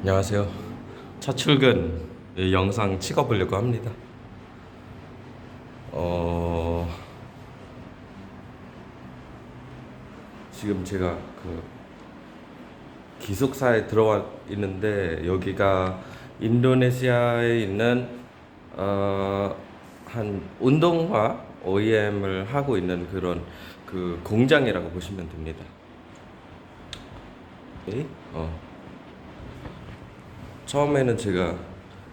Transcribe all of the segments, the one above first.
안녕하세요. 첫 출근 이 영상 찍어보려고 합니다. 어 지금 제가 그 기숙사에 들어와 있는데 여기가 인도네시아에 있는 어 한 운동화 OEM을 하고 있는 그런 그 공장이라고 보시면 됩니다. 네? 어. 처음에는 제가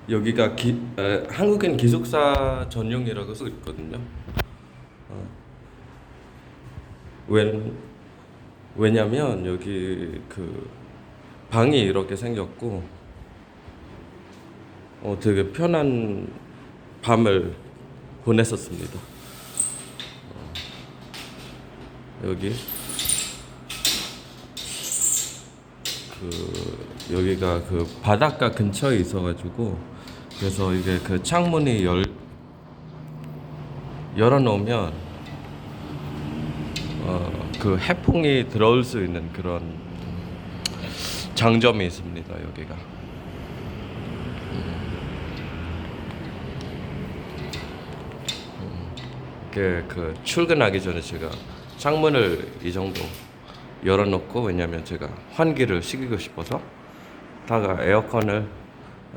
여기가 기, 에, 한국인 기숙사 전용이라고 써 있거든요. 어. 웬 왜냐면 여기 그 방이 이렇게 생겼고 어 되게 편한 밤을 보냈었습니다. 어. 여기 그 여기가 그 바닷가 근처에 있어가지고 그래서 이게 그 창문이 열 열어놓으면 어 그 해풍이 들어올 수 있는 그런 장점이 있습니다 여기가. 그, 그 출근하기 전에 제가 창문을 이 정도 열어놓고 왜냐면 제가 환기를 시키고 싶어서 다가 에어컨을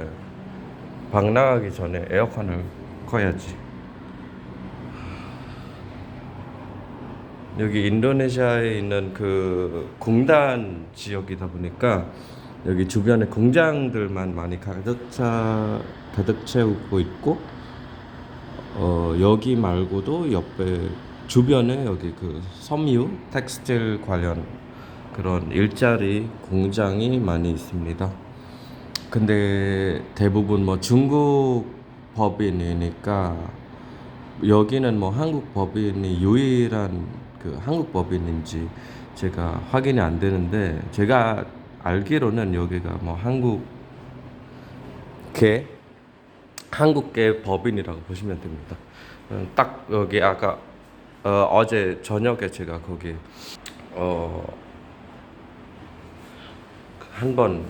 예, 방 나가기 전에 에어컨을 꺼야지. 여기 인도네시아에 있는 그 공단 지역이다 보니까 여기 주변에 공장들만 많이 가득 차 가득 채우고 있고 어 여기 말고도 옆에 주변에 여기 그 섬유 텍스틸 관련 그런 일자리 공장이 많이 있습니다. 근데 대부분 뭐 중국 법인이니까 여기는 뭐 한국 법인이 유일한 그 한국 법인인지 제가 확인이 안 되는데 제가 알기로는 여기가 뭐 한국계 한국계 법인이라고 보시면 됩니다. 음, 딱 여기 아까 어, 어제 저녁에 제가 거기 어, 한번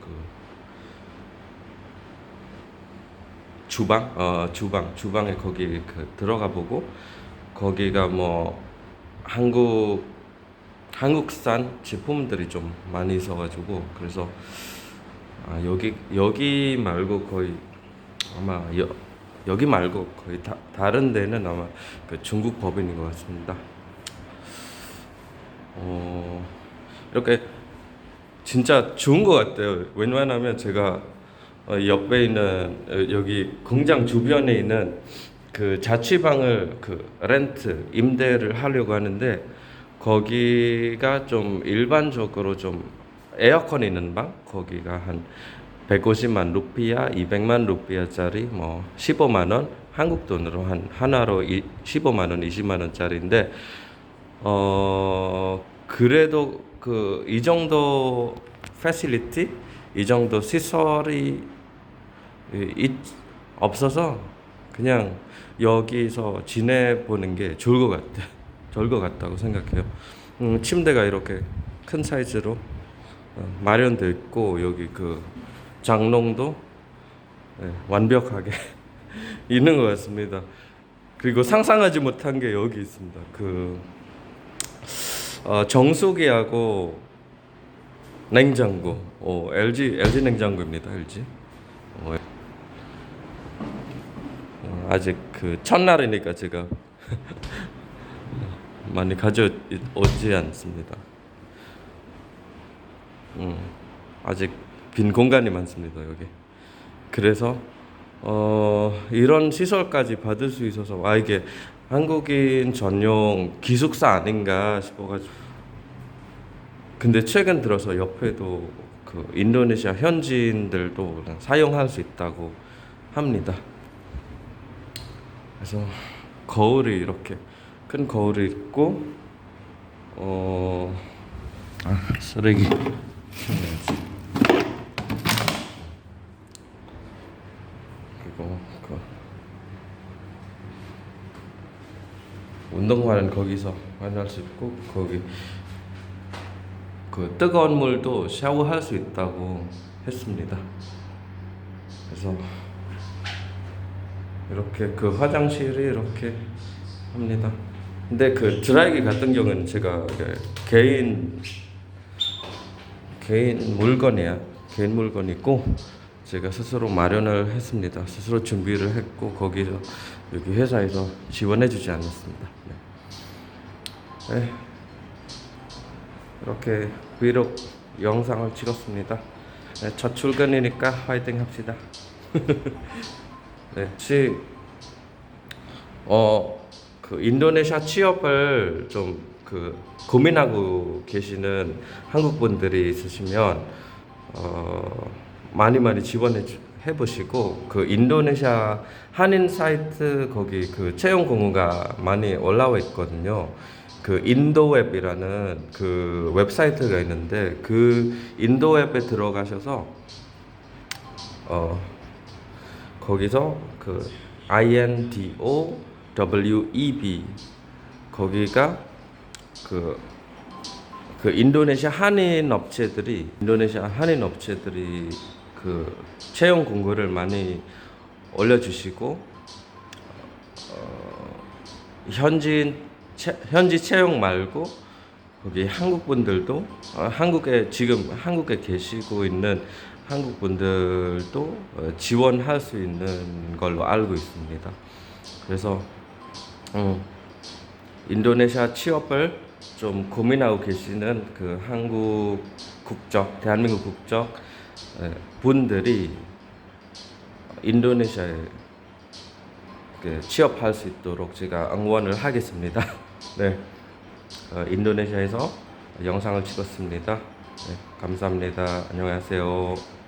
그 주방 어 주방 주방에 거기 그 들어가 보고 거기가 뭐 한국 한국산 제품들이 좀 많이 있어가지고 그래서 아 여기 여기 말고 거의 아마 여, 여기 말고 거의 다, 다른 데는 아마 그 중국 법인인 것 같습니다. 어 이렇게 진짜 좋은 것 같아요. 왜냐하면 제가 어, 옆에 있는 어, 여기 공장 주변에 있는 그 자취방을 그 렌트 임대를 하려고 하는데 거기가 좀 일반적으로 좀 에어컨 있는 방 거기가 한 150만 루피아, 200만 루피아짜리 뭐 15만 원? 한국 돈으로 한 하나로 이, 15만 원, 20만 원짜리인데 어 그래도 그 이 정도 패실리티 이 정도 시설이 이- 있, 없어서 그냥 여기서 지내보는 게 좋을 것 같아. 좋을 것 같다고 생각해요. 음, 침대가 이렇게 큰 사이즈로 어, 마련되어 있고 여기 그 장롱도 예, 완벽하게 있는 것 같습니다 그리고 상상하지 못한 게 여기 있습니다 그 어, 정수기하고 냉장고, 어, LG LG 냉장고입니다. LG. 어, 어, 아직 그 첫날이니까 제가 많이 가져오지 않습니다. 음, 아직 빈 공간이 많습니다 여기. 그래서 어, 이런 시설까지 받을 수 있어서 아 이게 한국인 전용 기숙사 아닌가 싶어가지고 근데 최근 들어서 옆에도 그 인도네시아 현지인들도 사용할 수 있다고 합니다. 그래서 거울이 이렇게 큰 거울이 있고 어 아, 쓰레기 치워야지. 그리고 그 운동화는 거기서 만날 수 있고 거기 그그 뜨거운 물도 샤워할 수 있다고 했습니다. 그래서 이렇게 그 화장실이 이렇게 합니다. 근데 그 드라이기 같은 경우는 제가 개인 개인 물건이야. 개인 물건이고 제가 스스로 마련을 했습니다. 스스로 준비를 했고 거기서 여기 회사에서 지원해주지 않았습니다. 네. 네. 이렇게 브이로그 영상을 찍었습니다. 네, 첫 출근이니까 화이팅 합시다. 네, 지, 어, 그 인도네시아 취업을 좀 그 고민하고 계시는 한국 분들이 있으시면 어, 많이 많이 지원해 주- 해보시고 그 인도네시아 한인 사이트 거기 그 채용 공고가 많이 올라와 있거든요. 그 인도웹이라는 그 웹사이트가 있는데 그 인도웹에 들어가셔서 어 거기서 그 INDO WEB 거기가 그, 그 인도네시아 한인 업체들이 인도네시아 한인 업체들이 그 채용 공고를 많이 올려주시고 어, 현지 채, 현지 채용 말고 거기 한국 분들도 어, 한국에 지금 한국에 계시고 있는 한국 분들도 어, 지원할 수 있는 걸로 알고 있습니다. 그래서 음, 인도네시아 취업을 좀 고민하고 계시는 그 한국 국적, 대한민국 국적 에, 분들이 인도네시아에 그 취업할 수 있도록 제가 응원을 하겠습니다. 네, 어, 인도네시아에서 영상을 찍었습니다. 네, 감사합니다. 안녕하세요.